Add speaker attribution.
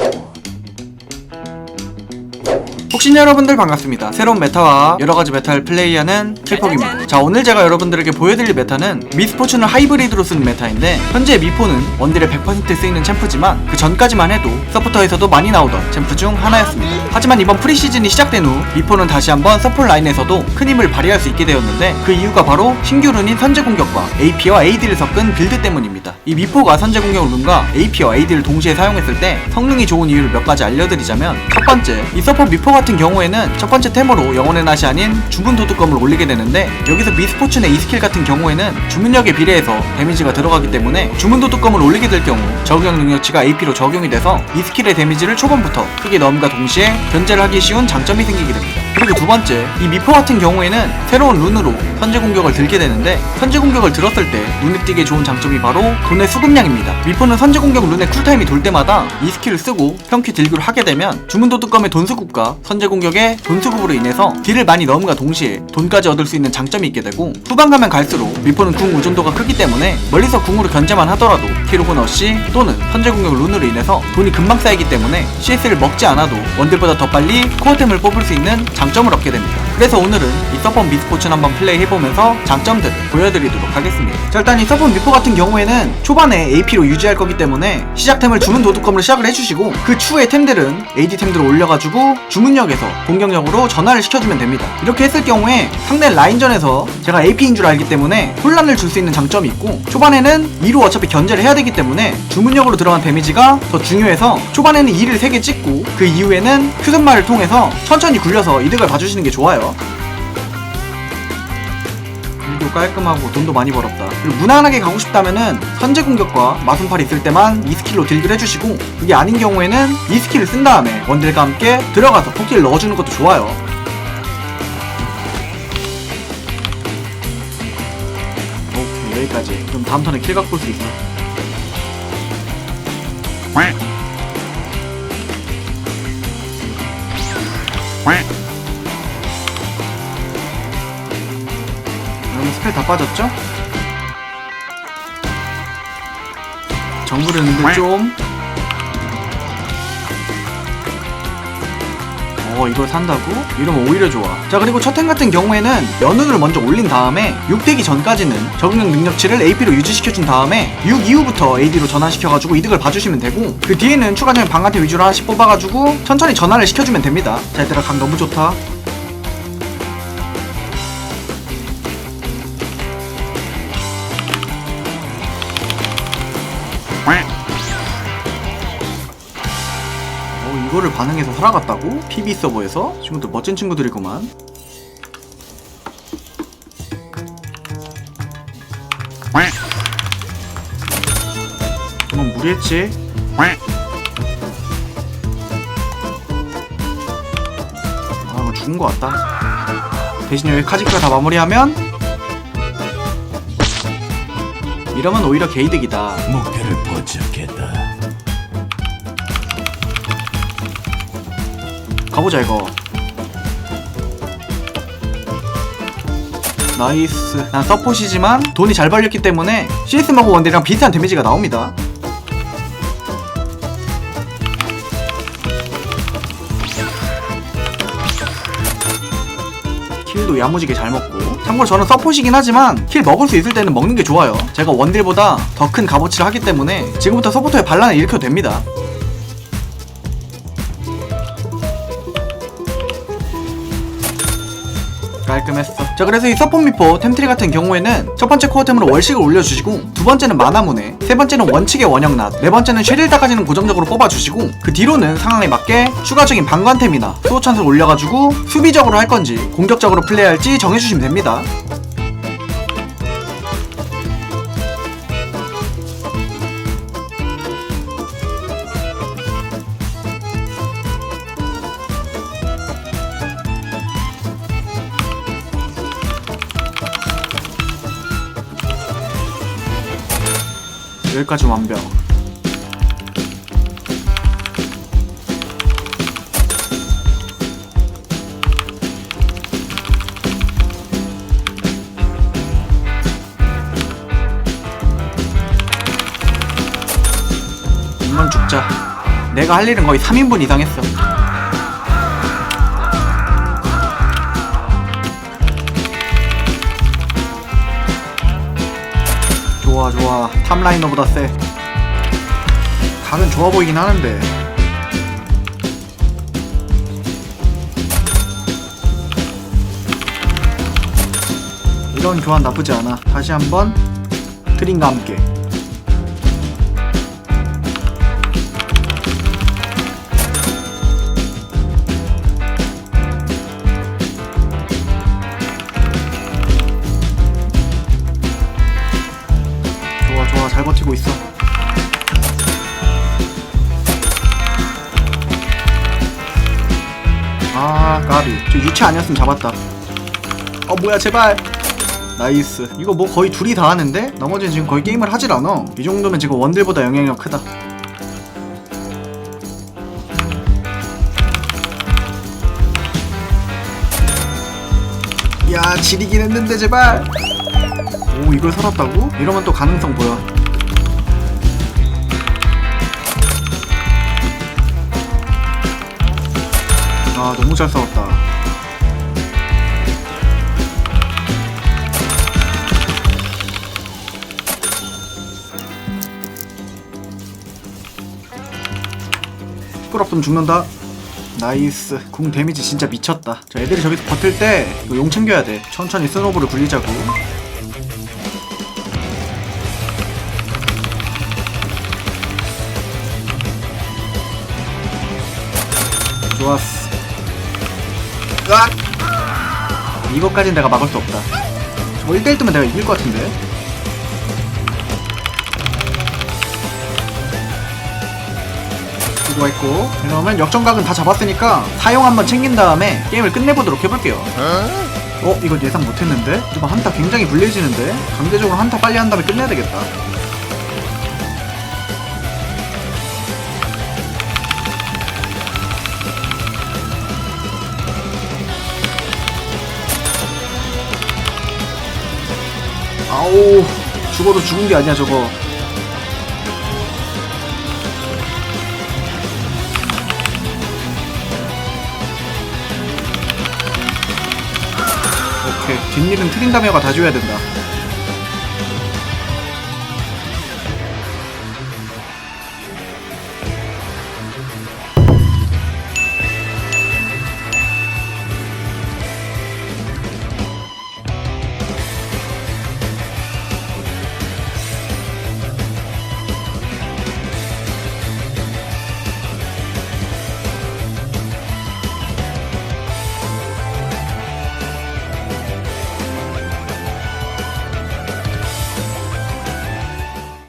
Speaker 1: you. 혹시 여러분들 반갑습니다. 새로운 메타와 여러가지 메타를 플레이하는 킬퍽입니다. 자 오늘 제가 여러분들에게 보여드릴 메타는 미스포츠는 하이브리드로 쓰는 메타인데 현재 미포는 원딜에 100% 쓰이는 챔프지만 그 전까지만 해도 서포터에서도 많이 나오던 챔프 중 하나였습니다. 하지만 이번 프리시즌이 시작된 후 미포는 다시 한번 서폴 라인에서도 큰 힘을 발휘할 수 있게 되었는데 그 이유가 바로 신규 룬인 선제 공격과 AP와 AD를 섞은 빌드 때문입니다. 이 미포가 선제 공격 룬과 AP와 AD를 동시에 사용했을 때 성능이 좋은 이유를 몇 가지 알려드리자면 첫 번째 이 서포 미포 같은 경우에는 첫 번째 템으로 영혼의 낫이 아닌 주문 도둑검을 올리게 되는데 여기서 미스포츠의 이 스킬 같은 경우에는 주문력에 비례해서 데미지가 들어가기 때문에 주문 도둑검을 올리게 될 경우 적용 능력치가 AP로 적용이 돼서 이 스킬의 데미지를 초반부터 크게 넣음과 동시에 견제를 하기 쉬운 장점이 생기게 됩니다. 그리고 두 번째, 이 미포 같은 경우에는 새로운 룬으로 선제 공격을 들게 되는데 선제 공격을 들었을 때 눈에 띄게 좋은 장점이 바로 돈의 수급량입니다. 미포는 선제 공격 룬의 쿨타임이 돌 때마다 이 스킬을 쓰고 평큐 딜교를 하게 되면 주문 도둑검의 돈 수급과 선제 공격의 돈 수급으로 인해서 딜을 많이 넣음과 동시에 돈까지 얻을 수 있는 장점이 있게 되고 후반 가면 갈수록 미포는 궁 의존도가 크기 때문에 멀리서 궁으로 견제만 하더라도 킬 혹은 어시 또는 선제 공격 룬으로 인해서 돈이 금방 쌓이기 때문에 CS를 먹지 않아도 원딜보다 더 빨리 코어템을 뽑을 수 있는 장 점을 얻게 됩니다. 그래서 오늘은 이 서폰 미스포츠를 한번 플레이 해보면서 장점들을 보여드리도록 하겠습니다. 자 일단 이 서폰 미포 같은 경우에는 초반에 AP로 유지할 거기 때문에 시작템을 주문 도둑검으로 시작을 해주시고 그 추후의 템들은 AD 템들을 올려가지고 주문력에서 공격력으로 전환을 시켜주면 됩니다. 이렇게 했을 경우에 상대 라인전에서 제가 AP인 줄 알기 때문에 혼란을 줄 수 있는 장점이 있고 초반에는 2로 어차피 견제를 해야 되기 때문에 주문력으로 들어간 데미지가 더 중요해서 초반에는 2를 3개 찍고 그 이후에는 큐선말을 통해서 천천히 굴려서 이득을 봐주시는 게 좋아요. 일도 깔끔하고 돈도 많이 벌었다. 그리고 무난하게 가고 싶다면은 선제 공격과 마순팔이 있을 때만 이 스킬로 딜을 해주시고 그게 아닌 경우에는 이 스킬을 쓴 다음에 원딜과 함께 들어가서 폭딜 넣어주는 것도 좋아요. 오케이 여기까지. 그럼 다음 턴에 킬각 볼수 있어. 여러 분 스펠 다 빠졌죠? 정글을 했는데 좀. 어 이걸 산다고? 이러면 오히려 좋아 자 그리고 첫템 같은 경우에는 연운을 먼저 올린 다음에 6되기 전까지는 적응력 능력치를 AP로 유지시켜준 다음에 6 이후부터 AD로 전환시켜가지고 이득을 봐주시면 되고 그 뒤에는 추가적인 방한테 위주로 하나씩 뽑아가지고 천천히 전환을 시켜주면 됩니다 자 얘들아 감 너무 좋다 어 이거를 반응해서 살아갔다고? PB 서버에서? 친구들 멋진 친구들이구만 그만 무리했지? 아 이거 죽은 거 같다 대신 여기 카지크가 다 마무리하면 이러면 오히려 개이득이다
Speaker 2: 목표를 포착했
Speaker 1: 가보자 이거. 나이스. 난 서폿이지만 돈이 잘 벌렸기 때문에 CS 마고 원딜이랑 비슷한 데미지가 나옵니다. 킬도 야무지게 잘 먹고. 참고로 저는 서폿이긴 하지만 킬 먹을 수 있을 때는 먹는 게 좋아요. 제가 원딜보다 더 큰 값어치를 하기 때문에 지금부터 서포터에 반란을 일으켜도 됩니다 깔끔했어. 자, 그래서 이 서폰 미포 템트리 같은 경우에는 첫 번째 코어템으로 월식을 올려주시고, 두 번째는 마나문에, 세 번째는 원칙의 원형낫, 네 번째는 쉐릴다까지는 고정적으로 뽑아주시고, 그 뒤로는 상황에 맞게 추가적인 방관템이나 수호찬스를 올려가지고 수비적으로 할 건지 공격적으로 플레이할지 정해주시면 됩니다. 여기까지 완벽. 이만 죽자. 내가 할 일은 거의 3인분 이상 했어 좋아 좋아. 탑라이너보다 세. 각은 좋아 보이긴 하는데. 이런 교환 나쁘지 않아. 다시 한번 트림과 함께 잘 버티고 있어. 아 까비. 저 유치 아니었으면 잡았다. 어 뭐야 제발. 나이스. 이거 뭐 거의 둘이 다 하는데? 나머지는 지금 거의 게임을 하질 않아. 이 정도면 지금 원딜보다 영향력 크다. 야 지리긴 했는데 제발. 오 이걸 살았다고? 이러면 또 가능성 보여 아 너무 잘 싸웠다. 풀 없으면 죽는다. 나이스. 궁 데미지 진짜 미쳤다. 자 애들이 저기서 버틸 때 이거 용 챙겨야 돼. 천천히 스노브를 굴리자고. 좋았어 으악! 이것까진 내가 막을 수 없다 저거 1대1 뜨면 내가 이길 것 같은데 수고했고 이러면 역전각은 다 잡았으니까 사용 한번 챙긴 다음에 게임을 끝내보도록 해볼게요 어? 이거 예상 못했는데? 이거 한타 굉장히 불리해지는데? 강제적으로 한타 빨리 한 다음에 끝내야 되겠다 아우 죽어도 죽은 게 아니야 저거. 오케이 뒷일은 트린다메어가 다 줘야 된다